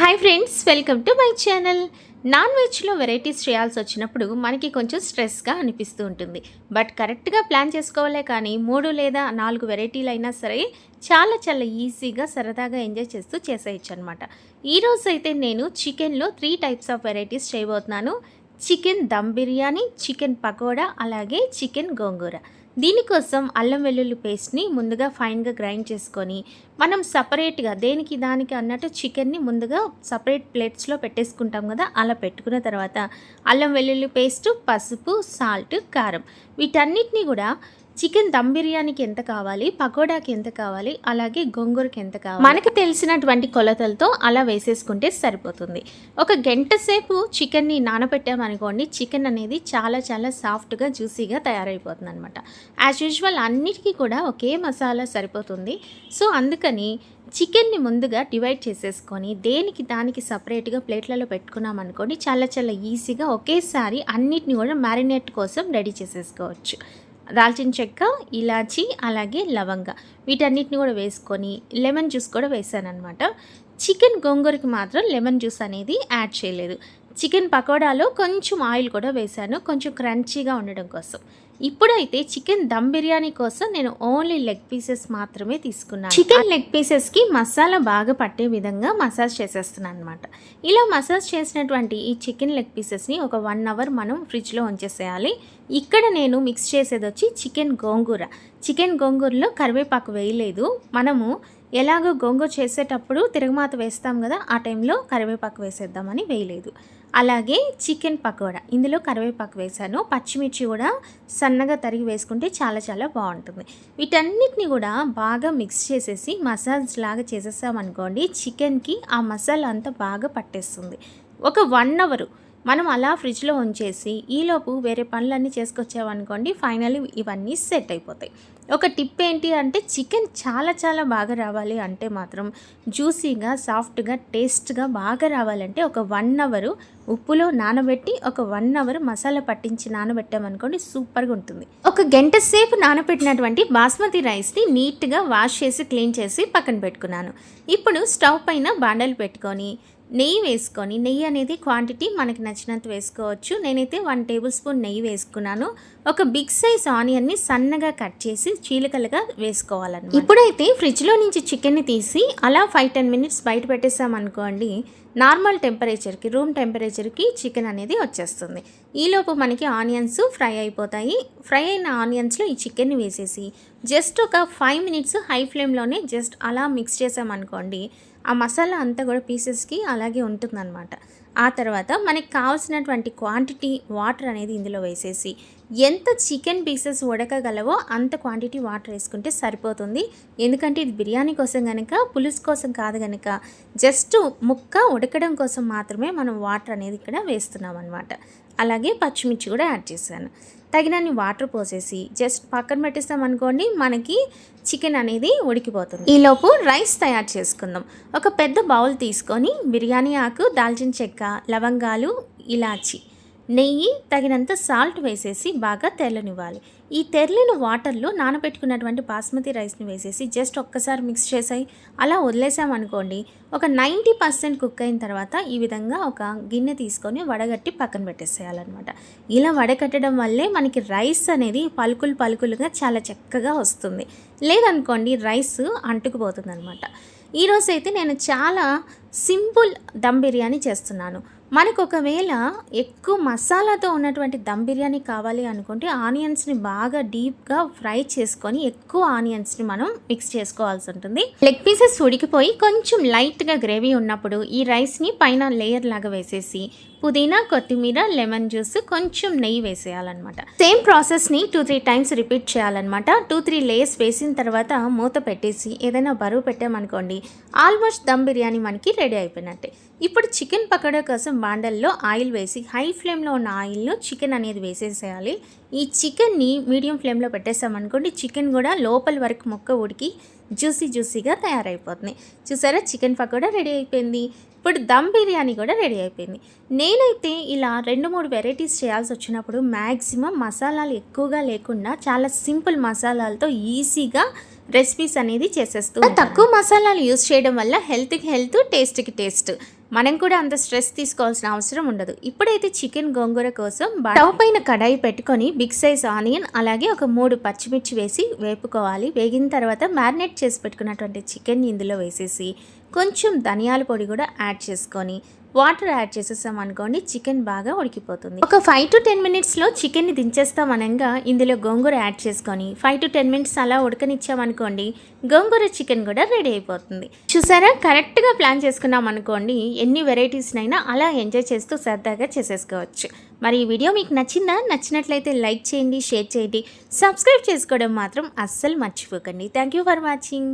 Hi friends welcome to my channel non వెజ్లో varieties చేయాల్సి వచ్చినప్పుడు మనకి కొంచెం స్ట్రెస్గా అనిపిస్తూ ఉంటుంది. బట్ కరెక్ట్గా ప్లాన్ చేసుకోవాలే కానీ మూడు లేదా నాలుగు వెరైటీలు అయినా సరే చాలా చాలా ఈజీగా సరదాగా ఎంజాయ్ చేస్తూ చేసేయచ్చు అనమాట ఈరోజు అయితే నేను చికెన్లో త్రీ టైప్స్ ఆఫ్ వెరైటీస్ చేయబోతున్నాను. చికెన్ దమ్ బిర్యానీ చికెన్ పకోడా అలాగే చికెన్ గోంగూర. దీనికోసం అల్లం వెల్లుల్లి పేస్ట్ని ముందుగా ఫైన్గా గ్రైండ్ చేసుకొని మనం సపరేట్గా దేనికి దానికి అన్నట్టు చికెన్ని ముందుగా సపరేట్ ప్లేట్స్లో పెట్టేసుకుంటాం కదా అలా పెట్టుకున్న తర్వాత అల్లం వెల్లుల్లి పేస్ట్ పసుపు సాల్ట్ కారం. వీటన్నిటిని కూడా చికెన్ దమ్ బిర్యానీకి ఎంత కావాలి? పకోడాకి ఎంత కావాలి? అలాగే గోంగూరకి ఎంత కావాలి? మనకి తెలిసినటువంటి కొలతలతో అలా వేసేసుకుంటే సరిపోతుంది. ఒక గంట సేపు చికెన్ని నానబెట్టామనుకోండి చికెన్ అనేది చాలా చాలా సాఫ్ట్గా జ్యూసీగా తయారైపోతుంది అనమాట యాజ్ యూజువల్ అన్నిటికీ కూడా ఒకే మసాలా సరిపోతుంది. సో అందుకని చికెన్ని ముందుగా డివైడ్ చేసేసుకొని దేనికి దానికి సపరేట్గా ప్లేట్లలో పెట్టుకున్నాం అనుకోండి చాలా చాలా ఈజీగా ఒకేసారి అన్నిటిని కూడా మ్యారినేట్ కోసం రెడీ చేసేసుకోవచ్చు. దాల్చిన చెక్క ఇలాచి అలాగే లవంగ. వీటన్నిటిని కూడా వేసుకొని లెమన్ జ్యూస్ కూడా వేసాను అనమాట చికెన్ గోంగూరకి మాత్రం లెమన్ జ్యూస్ అనేది యాడ్ చేయలేదు. చికెన్ పకోడాలో కొంచెం ఆయిల్ కూడా వేశాను కొంచెం క్రంచీగా ఉండడం కోసం. ఇప్పుడైతే చికెన్ దమ్ బిర్యానీ కోసం నేను ఓన్లీ లెగ్ పీసెస్ మాత్రమే తీసుకున్నాను. చికెన్ లెగ్ పీసెస్కి మసాలా బాగా పట్టే విధంగా మసాజ్ చేసేస్తున్నాను అనమాట ఇలా మసాజ్ చేసినటువంటి ఈ చికెన్ లెగ్ పీసెస్ని ఒక వన్ అవర్ మనం ఫ్రిడ్జ్లో ఉంచేసేయాలి. ఇక్కడ నేను మిక్స్ చేసేది వచ్చి చికెన్ గోంగూర. చికెన్ గోంగూరలో కరివేపాకు వేయలేదు. మనము ఎలాగో గోంగూర చేసేటప్పుడు తిరగమాత వేస్తాం కదా ఆ టైంలో కరివేపాకు వేసేద్దామని వేయలేదు. అలాగే చికెన్ పకోడా ఇందులో కరివేపాకు వేసాను పచ్చిమిర్చి కూడా సన్నగా తరిగి వేసుకుంటే చాలా చాలా బాగుంటుంది. వీటన్నిటిని కూడా బాగా మిక్స్ చేసేసి మసాజ్ లాగా చేసేసామనుకోండి చికెన్కి ఆ మసాలా అంతా బాగా పట్టేస్తుంది. ఒక వన్ అవరు మనం అలా ఫ్రిడ్జ్లో ఉంచేసి ఈలోపు వేరే పనులన్నీ చేసుకొచ్చామనుకోండి ఫైనల్లీ ఇవన్నీ సెట్ అయిపోతాయి. ఒక టిప్ ఏంటి అంటే చికెన్ చాలా చాలా బాగా రావాలి అంటే మాత్రం జ్యూసీగా సాఫ్ట్గా టేస్ట్గా బాగా రావాలంటే ఒక వన్ అవరు ఉప్పులో నానబెట్టి ఒక వన్ అవర్ మసాలా పట్టించి నానబెట్టామనుకోండి సూపర్గా ఉంటుంది. ఒక గంట సేపు నానబెట్టినటువంటి బాస్మతి రైస్ని నీట్గా వాష్ చేసి క్లీన్ చేసి పక్కన పెట్టుకున్నాను. ఇప్పుడు స్టవ్ పైన బాండలు పెట్టుకొని నెయ్యి వేసుకొని నెయ్యి అనేది క్వాంటిటీ మనకి నచ్చినంత వేసుకోవచ్చు. నేనైతే వన్ టేబుల్ స్పూన్ నెయ్యి వేసుకున్నాను. ఒక బిగ్ సైజ్ ఆనియన్ని సన్నగా కట్ చేసి చీలికలుగా వేసుకోవాలన్నమాట. ఇప్పుడైతే ఫ్రిడ్జ్లో నుంచి చికెన్ని తీసి అలా ఫైవ్ టెన్ మినిట్స్ బయట పెట్టేసామనుకోండి నార్మల్ టెంపరేచర్కి రూమ్ టెంపరేచర్ టెంపరేచర్కి చికెన్ అనేది వచ్చేస్తుంది. ఈలోపు మనకి ఆనియన్స్ ఫ్రై అయిపోతాయి. ఫ్రై అయిన ఆనియన్స్లో ఈ చికెన్ వేసేసి జస్ట్ ఒక ఫైవ్ మినిట్స్ హై ఫ్లేమ్లోనే జస్ట్ అలా మిక్స్ చేసామనుకోండి ఆ మసాలా అంతా కూడా పీసెస్కి అలాగే ఉంటుందన్నమాట. ఆ తర్వాత మనకి కావాల్సినటువంటి క్వాంటిటీ వాటర్ అనేది ఇందులో వేసేసి ఎంత చికెన్ పీసెస్ ఉడకగలవో అంత క్వాంటిటీ వాటర్ వేసుకుంటే సరిపోతుంది. ఎందుకంటే ఇది బిర్యానీ కోసం కనుక పులుసు కోసం కాదు కనుక జస్ట్ ముక్క ఉడకడం కోసం మాత్రమే మనం వాటర్ అనేది ఇక్కడ వేస్తున్నాం అనమాట అలాగే పచ్చిమిర్చి కూడా యాడ్ చేశాను. తగినన్ని వాటర్ పోసేసి జస్ట్ పక్కన పెట్టేస్తాం అనుకోండి మనకి చికెన్ అనేది ఉడికిపోతుంది. ఈలోపు రైస్ తయారు చేసుకుందాం. ఒక పెద్ద బౌల్ తీసుకొని బిర్యానీ ఆకు దాల్చిన చెక్క లవంగాలు ఇలాచి నెయ్యి తగినంత సాల్ట్ వేసేసి బాగా తెల్లనివ్వాలి ఈ తెరలిన వాటర్లో నానబెట్టుకున్నటువంటి బాస్మతి రైస్ని వేసేసి జస్ట్ ఒక్కసారి మిక్స్ చేసాయి అలా వదిలేసామనుకోండి ఒక నైంటీ పర్సెంట్ కుక్ అయిన తర్వాత ఈ విధంగా ఒక గిన్నె తీసుకొని వడగట్టి పక్కన పెట్టేసేయాలన్నమాట. ఇలా వడగట్టడం వల్లే మనకి రైస్ అనేది పలుకులు పలుకులుగా చాలా చక్కగా వస్తుంది. లేదనుకోండి రైస్ అంటుకుపోతుంది అనమాట ఈరోజు అయితే నేను చాలా సింపుల్ దమ్ బిర్యానీ చేస్తున్నాను. మనకు ఒకవేళ ఎక్కువ మసాలాతో ఉన్నటువంటి దమ్ బిర్యానీ కావాలి అనుకుంటే ఆనియన్స్ని బాగా డీప్గా ఫ్రై చేసుకొని ఎక్కువ ఆనియన్స్ని మనం మిక్స్ చేసుకోవాల్సి ఉంటుంది. లెగ్ పీసెస్ ఉడికిపోయి కొంచెం లైట్గా గ్రేవీ ఉన్నప్పుడు ఈ రైస్ని పైన లేయర్ లాగా వేసేసి పుదీనా కొత్తిమీర లెమన్ జ్యూస్ కొంచెం నెయ్యి వేసేయాలన్నమాట. సేమ్ ప్రాసెస్ని టూ త్రీ టైమ్స్ రిపీట్ చేయాలన్నమాట. టూ త్రీ లేయర్స్ వేసిన తర్వాత మూత పెట్టేసి ఏదైనా బరువు పెట్టామనుకోండి ఆల్మోస్ట్ దమ్ బిర్యానీ మనకి రెడీ అయిపోయినట్టే. ఇప్పుడు చికెన్ పకోడా కోసం బాండల్లో ఆయిల్ వేసి హై ఫ్లేమ్లో ఉన్న ఆయిల్ను చికెన్ అనేది వేసేసేయాలి. ఈ చికెన్ని మీడియం ఫ్లేమ్లో పెట్టేసామనుకోండి చికెన్ కూడా లోపల వరకు ముక్క ఉడికి జ్యూసీ జ్యూసీగా తయారైపోతుంది. చూసారా? చికెన్ పకోడా రెడీ అయిపోయింది. ఇప్పుడు దమ్ బిర్యానీ కూడా రెడీ అయిపోయింది. నేనైతే ఇలా రెండు మూడు వెరైటీస్ చేయాల్సి వచ్చినప్పుడు మ్యాక్సిమం మసాలాలు ఎక్కువగా లేకుండా చాలా సింపుల్ మసాలాలతో ఈజీగా రెసిపీస్ అనేది చేసేస్తూ తక్కువ మసాలాలు యూస్ చేయడం వల్ల హెల్త్కి హెల్త్ టేస్ట్కి టేస్ట్. మనం కూడా అంత స్ట్రెస్ తీసుకోవాల్సిన అవసరం ఉండదు. ఇప్పుడైతే చికెన్ గోంగూర కోసం స్టవ్ పైన కడాయి పెట్టుకొని బిగ్ సైజ్ ఆనియన్ అలాగే ఒక మూడు పచ్చిమిర్చి వేసి వేపుకోవాలి. వేగిన తర్వాత మ్యారినేట్ చేసి పెట్టుకున్నటువంటి చికెన్ ఇందులో వేసేసి కొంచెం ధనియాల పొడి కూడా యాడ్ చేసుకొని వాటర్ యాడ్ చేసేసాం అనుకోండి చికెన్ బాగా ఉడికిపోతుంది. ఒక ఫైవ్ టు టెన్ మినిట్స్లో చికెన్ని దించేస్తాం అనగా ఇందులో గోంగూర యాడ్ చేసుకొని ఫైవ్ టు టెన్ మినిట్స్ అలా ఉడకనిచ్చామనుకోండి గోంగూర చికెన్ కూడా రెడీ అయిపోతుంది. చూసారా? కరెక్ట్గా ప్లాన్ చేసుకున్నాం అనుకోండి ఎన్ని వెరైటీస్నైనా అలా ఎంజాయ్ చేస్తూ సరదాగా చేసేసుకోవచ్చు. మరి ఈ వీడియో మీకు నచ్చిందా? నచ్చినట్లయితే లైక్ చేయండి షేర్ చేయండి సబ్స్క్రైబ్ చేసుకోవడం మాత్రం అస్సలు మర్చిపోకండి. Thank you for watching